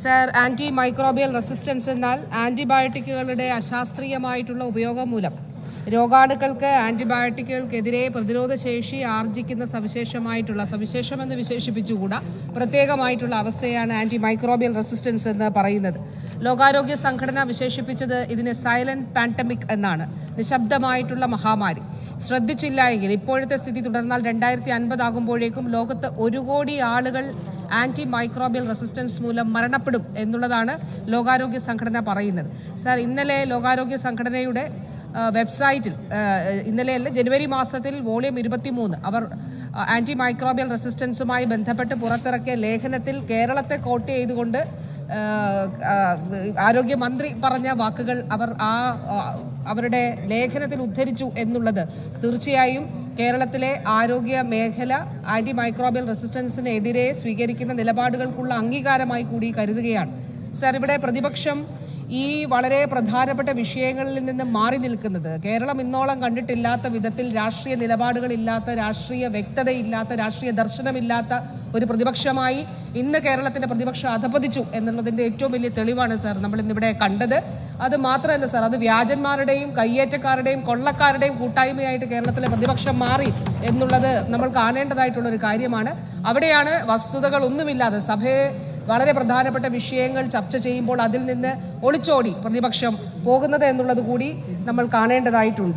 Sir anti microbial resistance എന്നാൽ ആന്റിബയോട്ടിക്കുകളുടെ അശാസ്ത്രീയമായിട്ടുള്ള ഉപയോഗം മൂലം രോഗാണുക്കൾക്ക് ആന്റിബയോട്ടിക്കുകൾക്കെതിരെ പ്രതിരോധ ശേഷി ആർജിക്കുന്ന സവിശേഷമായിട്ടുള്ള സവിശേഷമെന്ന് വിശേഷിപ്പിച്ചുകൂടാ പ്രത്യേകമായിട്ടുള്ള അവസ്ഥയാണ് ആന്റി മൈക്രോബിയൽ റെസിസ്റ്റൻസ് എന്ന് പറയുന്നത്. ലോകാരോഗ്യ സംഘടന വിശേഷിപ്പിച്ചത് ഇതിനെ സൈലന്റ് പാൻഡമിക് എന്നാണ്. നിശബ്ദമായിട്ടുള്ള മഹാമാരി. ശ്രദ്ധിച്ചില്ല എങ്കിൽ ഇപ്പോഴത്തെ സ്ഥിതി തുടർന്നാൽ രണ്ടായിരത്തി അൻപതാകുമ്പോഴേക്കും ലോകത്ത് ഒരു കോടി ആളുകൾ ആന്റി മൈക്രോബിയൽ റെസിസ്റ്റൻസ് മൂലം മരണപ്പെടും എന്നുള്ളതാണ് ലോകാരോഗ്യ സംഘടന പറയുന്നത്. സാർ ഇന്നലെ ലോകാരോഗ്യ സംഘടനയുടെ വെബ്സൈറ്റിൽ ഇന്നലെ ഇന്നലെയല്ല ജനുവരി മാസത്തിൽ വോളിയം ഇരുപത്തിമൂന്ന് അവർ ആന്റി മൈക്രോബിയൽ റെസിസ്റ്റൻസുമായി ബന്ധപ്പെട്ട് പുറത്തിറക്കിയ ലേഖനത്തിൽ കേരളത്തെ കോട്ട് ചെയ്തുകൊണ്ട് ആരോഗ്യമന്ത്രി പറഞ്ഞ വാക്കുകൾ അവർ ആ, അവരുടെ ലേഖനത്തിൽ ഉദ്ധരിച്ചു എന്നുള്ളത് തീർച്ചയായും കേരളത്തിലെ ആരോഗ്യ മേഖല ആന്റി മൈക്രോബിയൽ റെസിസ്റ്റൻസിനെതിരെ സ്വീകരിക്കുന്ന നിലപാടുകൾക്കുള്ള അംഗീകാരമായി കൂടി കരുതുകയാണ്. സർ ഇവിടെ പ്രതിപക്ഷം ഈ വളരെ പ്രധാനപ്പെട്ട വിഷയങ്ങളിൽ നിന്ന് മാറി നിൽക്കുന്നത് കേരളം ഇന്നോളം കണ്ടിട്ടില്ലാത്ത വിധത്തിൽ രാഷ്ട്രീയ നിലപാടുകളില്ലാത്ത രാഷ്ട്രീയ വ്യക്തതയില്ലാത്ത രാഷ്ട്രീയ ദർശനമില്ലാത്ത ഒരു പ്രതിപക്ഷമായി ഇന്ന് കേരളത്തിന്റെ പ്രതിപക്ഷം അധപതിച്ചു എന്നുള്ളതിന്റെ ഏറ്റവും വലിയ തെളിവാണ് സാർ നമ്മൾ ഇന്നിവിടെ കണ്ടത്. അത് മാത്രമല്ല സാർ അത് വ്യാജന്മാരുടെയും കയ്യേറ്റക്കാരുടെയും കൊള്ളക്കാരുടെയും കൂട്ടായ്മയായിട്ട് കേരളത്തിലെ പ്രതിപക്ഷം മാറി എന്നുള്ളത് നമ്മൾ കാണേണ്ടതായിട്ടുള്ള ഒരു കാര്യമാണ്. അവിടെയാണ് വസ്തുതകൾ ഒന്നുമില്ലാതെ സഭയെ വളരെ പ്രധാനപ്പെട്ട വിഷയങ്ങൾ ചർച്ച ചെയ്യുമ്പോൾ അതിൽ നിന്ന് ഒളിച്ചോടി പ്രതിപക്ഷം പോകുന്നത് എന്നുള്ളത് കൂടി നമ്മൾ കാണേണ്ടതായിട്ടുണ്ട്.